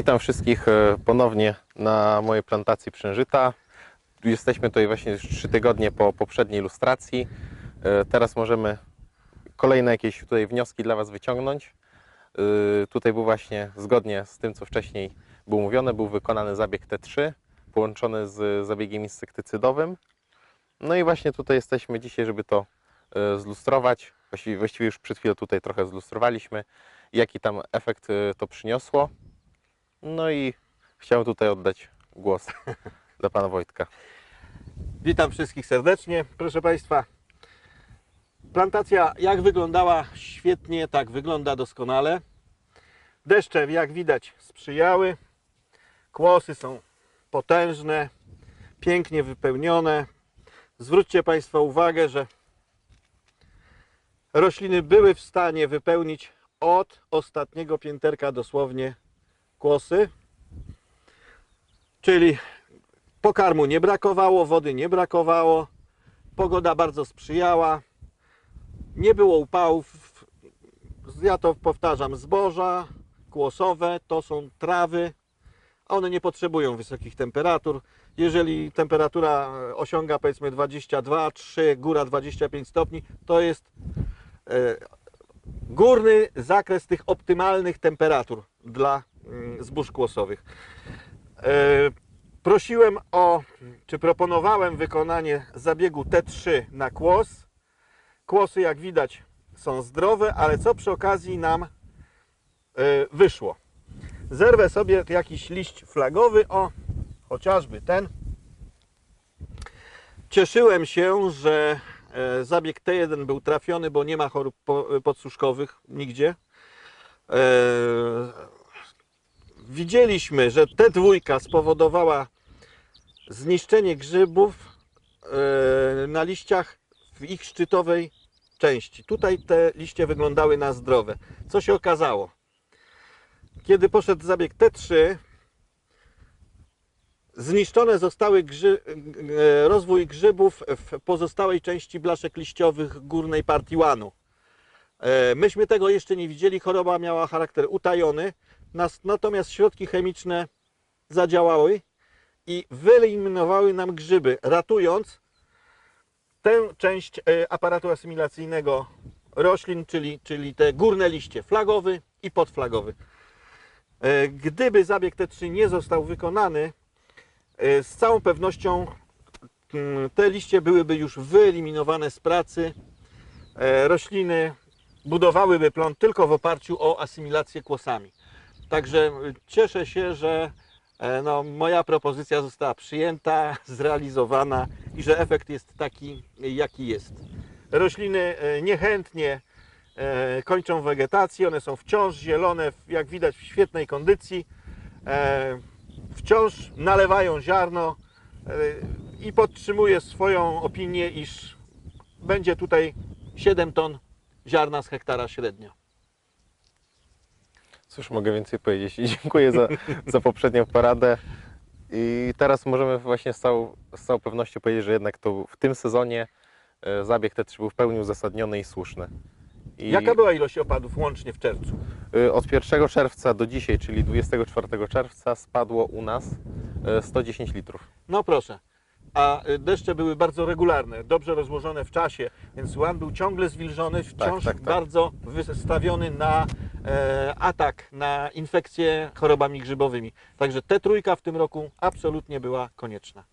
Witam wszystkich e, ponownie na mojej plantacji przężyta. Jesteśmy tutaj właśnie już trzy tygodnie po poprzedniej ilustracji. E, Teraz możemy kolejne jakieś tutaj wnioski dla Was wyciągnąć. E, Tutaj był właśnie zgodnie z tym, co wcześniej było mówione, był wykonany zabieg T3 połączony z zabiegiem insektycydowym. No i właśnie tutaj jesteśmy dzisiaj, żeby to zlustrować. Właściwie, już przed chwilą tutaj trochę zlustrowaliśmy, jaki tam efekt to przyniosło. No i chciałem tutaj oddać głos dla pana Wojtka. Witam wszystkich serdecznie. Proszę Państwa, plantacja jak wyglądała świetnie, tak wygląda doskonale. Deszcze, jak widać, sprzyjały. Kłosy są potężne, pięknie wypełnione. Zwróćcie Państwo uwagę, że rośliny były w stanie wypełnić od ostatniego pięterka dosłownie kłosy. Czyli Pokarmu nie brakowało, wody nie brakowało, pogoda bardzo sprzyjała, nie było upałów. Ja to powtarzam, zboża kłosowe to są trawy, one nie potrzebują wysokich temperatur. Jeżeli temperatura osiąga powiedzmy 22, 3, góra 25 stopni, to jest e, górny zakres tych optymalnych temperatur dla zbóż kłosowych. E, Prosiłem o, czy proponowałem wykonanie zabiegu T3 na kłos. Kłosy, jak widać, są zdrowe, ale co przy okazji nam e, wyszło? Zerwę sobie jakiś liść flagowy, o, chociażby ten. Cieszyłem się, że e, zabieg T1 był trafiony, bo nie ma chorób po- podsłuszkowych nigdzie. Widzieliśmy, że te dwójka spowodowała zniszczenie grzybów e, na liściach w ich szczytowej części. Tutaj te liście wyglądały na zdrowe. Co się okazało? Kiedy poszedł zabieg T3, zniszczone zostały grzy, e, rozwój grzybów w pozostałej części blaszek liściowych górnej partii łanu. E, Myśmy tego jeszcze nie widzieli, choroba miała charakter utajony, natomiast środki chemiczne zadziałały i wyeliminowały nam grzyby, ratując tę część e, aparatu asymilacyjnego roślin, czyli, czyli te górne liście, flagowy i podflagowy. E, Gdyby zabieg T3 nie został wykonany, e, z całą pewnością mm, te liście byłyby już wyeliminowane z pracy. Rośliny budowałyby plon tylko w oparciu o asymilację kłosami. Także y, cieszę się, że e, no, moja propozycja została przyjęta, zrealizowana i że efekt jest taki, jaki jest. Rośliny e, niechętnie e, kończą wegetację, one są wciąż zielone, jak widać w świetnej kondycji. E, Wciąż nalewają ziarno e, i podtrzymuję swoją opinię, iż będzie tutaj 7 ton ziarna z hektara średnio. Cóż mogę więcej powiedzieć? Dziękuję za, za poprzednią poradę. I teraz możemy właśnie z całą, z całą pewnością powiedzieć, że jednak to w tym sezonie e, zabieg T3 był w pełni uzasadniony i słuszny. I Jaka była ilość opadów łącznie w czerwcu? e, Od 1 czerwca do dzisiaj, czyli 24 czerwca, spadło u nas e, 110 litrów. No proszę. A y, deszcze były bardzo regularne, dobrze rozłożone w czasie, więc łan był ciągle zwilżony, wciąż tak, tak. bardzo wystawiony na e, atak, na infekcje chorobami grzybowymi. Także te trójka w tym roku absolutnie była konieczna.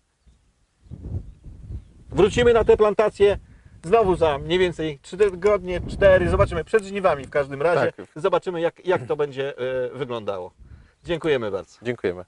Wrócimy na tę plantację znowu za mniej więcej 3 tygodnie, 4, zobaczymy przed żniwami w każdym razie. Tak. Zobaczymy jak, jak to będzie e, wyglądało. Dziękujemy bardzo. Dziękujemy.